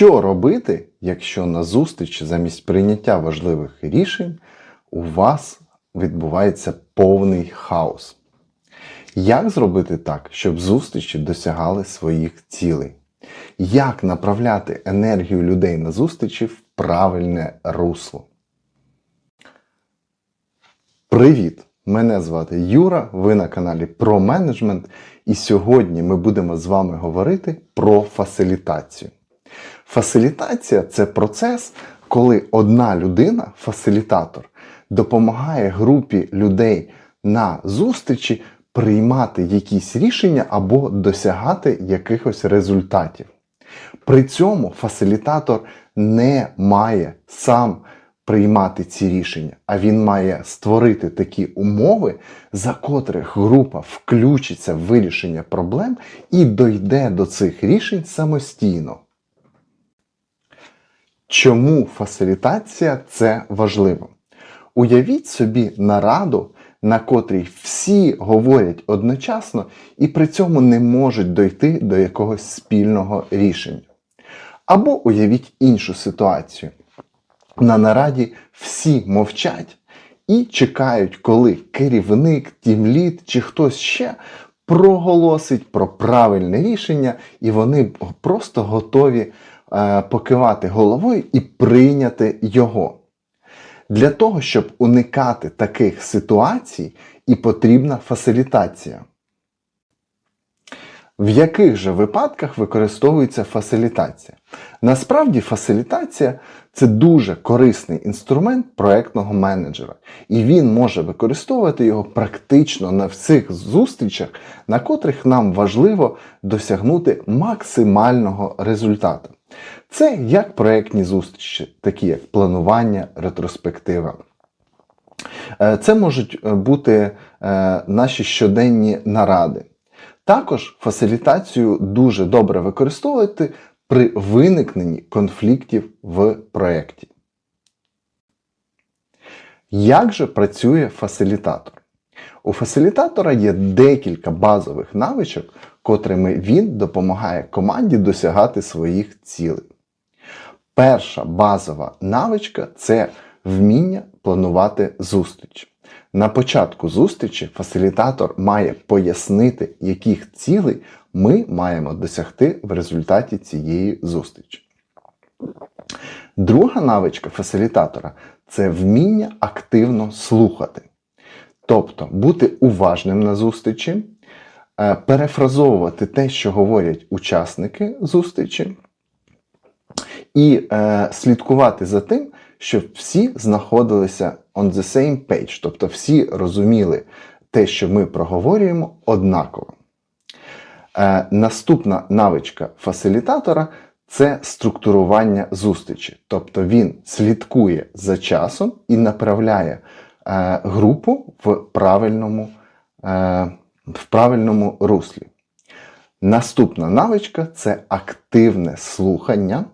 Що робити, якщо на зустрічі замість прийняття важливих рішень у вас відбувається повний хаос? Як зробити так, щоб зустрічі досягали своїх цілей? Як направляти енергію людей на зустрічі в правильне русло? Привіт! Мене звати Юра, ви на каналі Про менеджмент, і сьогодні ми будемо з вами говорити про фасилітацію. Фасилітація це процес, коли одна людина, фасилітатор, допомагає групі людей на зустрічі приймати якісь рішення або досягати якихось результатів. При цьому фасилітатор не має сам приймати ці рішення, а він має створити такі умови, за котрих група включиться в вирішення проблем і дойде до цих рішень самостійно. Чому фасилітація це важливо? Уявіть собі нараду, на котрій всі говорять одночасно і при цьому не можуть дойти до якогось спільного рішення. Або уявіть іншу ситуацію. На нараді всі мовчать і чекають, коли керівник, тімлід чи хтось ще проголосить про правильне рішення, і вони просто готові покивати головою і прийняти його. Для того, щоб уникати таких ситуацій, і потрібна фасилітація. В яких же випадках використовується фасилітація? Насправді, фасилітація це дуже корисний інструмент проектного менеджера, і він може використовувати його практично на всіх зустрічах, на котрих нам важливо досягнути максимального результату. Це як проектні зустрічі, такі як планування, ретроспектива. Е, Це можуть бути е, наші щоденні наради. Також фасилітацію дуже добре використовувати при виникненні конфліктів в проєкті. Як же працює фасилітатор? У фасилітатора є декілька базових навичок, котрими він допомагає команді досягати своїх цілей. Перша базова навичка це вміння планувати зустріч. На початку зустрічі фасилітатор має пояснити, яких цілей ми маємо досягти в результаті цієї зустрічі. Друга навичка фасилітатора це вміння активно слухати. Тобто бути уважним на зустрічі, перефразовувати те, що говорять учасники зустрічі, і е, слідкувати за тим, щоб всі знаходилися on the same page, тобто всі розуміли те, що ми проговорюємо, однаково. Е, наступна навичка фасилітатора це структурування зустрічі. Тобто він слідкує за часом і направляє е, групу в правильному, е, в правильному руслі. Наступна навичка це активне слухання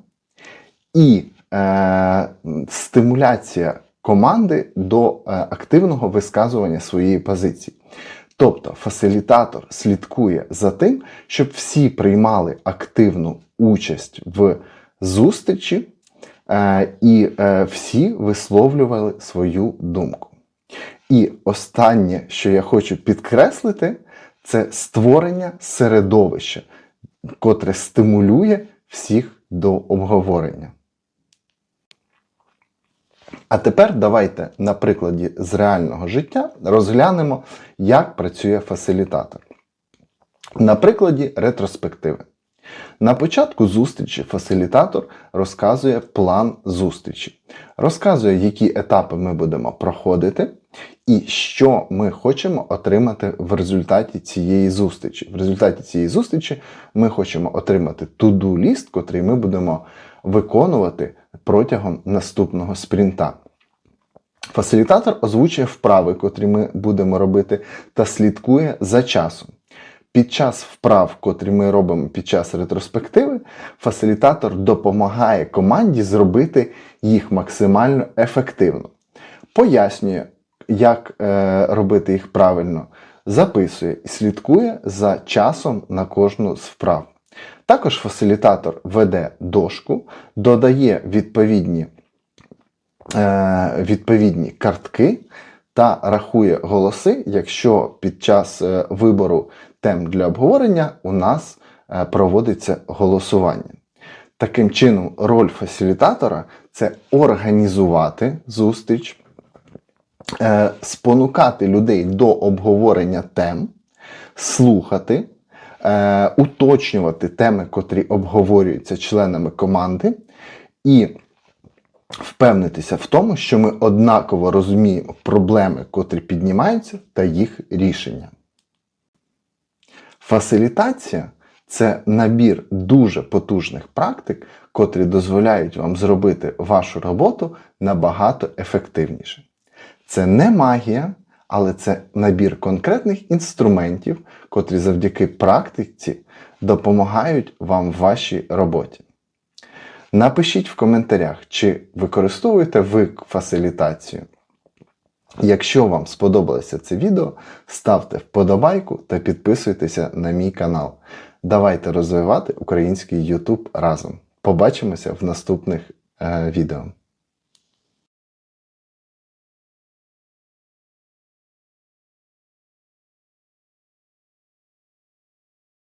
і е, стимуляція команди до е, активного висказування своєї позиції. Тобто фасилітатор слідкує за тим, щоб всі приймали активну участь в зустрічі е, і е, всі висловлювали свою думку. І останнє, що я хочу підкреслити, це створення середовища, котре стимулює всіх до обговорення. А тепер давайте на прикладі з реального життя розглянемо, як працює фасилітатор. На прикладі ретроспективи. На початку зустрічі фасилітатор розказує план зустрічі, розказує, які етапи ми будемо проходити, і що ми хочемо отримати в результаті цієї зустрічі. В результаті цієї зустрічі ми хочемо отримати to-do ліст, котрий ми будемо виконувати протягом наступного спринта. Фасилітатор озвучує вправи, котрі ми будемо робити, та слідкує за часом. Під час вправ, котрі ми робимо під час ретроспективи, фасилітатор допомагає команді зробити їх максимально ефективно. Пояснює, як е, робити їх правильно, записує і слідкує за часом на кожну з вправ. Також фасилітатор веде дошку, додає відповідні, е, відповідні картки та рахує голоси, якщо під час е, вибору тем для обговорення у нас е, проводиться голосування. Таким чином, роль фасилітатора це організувати зустріч, спонукати людей до обговорення тем, слухати, е, уточнювати теми, котрі обговорюються членами команди, і впевнитися в тому, що ми однаково розуміємо проблеми, котрі піднімаються, та їх рішення. Фасилітація це набір дуже потужних практик, котрі дозволяють вам зробити вашу роботу набагато ефективніше. Це не магія, але це набір конкретних інструментів, котрі завдяки практиці допомагають вам в вашій роботі. Напишіть в коментарях, чи використовуєте ви фасилітацію. Якщо вам сподобалося це відео, ставте вподобайку та підписуйтеся на мій канал. Давайте розвивати український YouTube разом. Побачимося в наступних е, відео.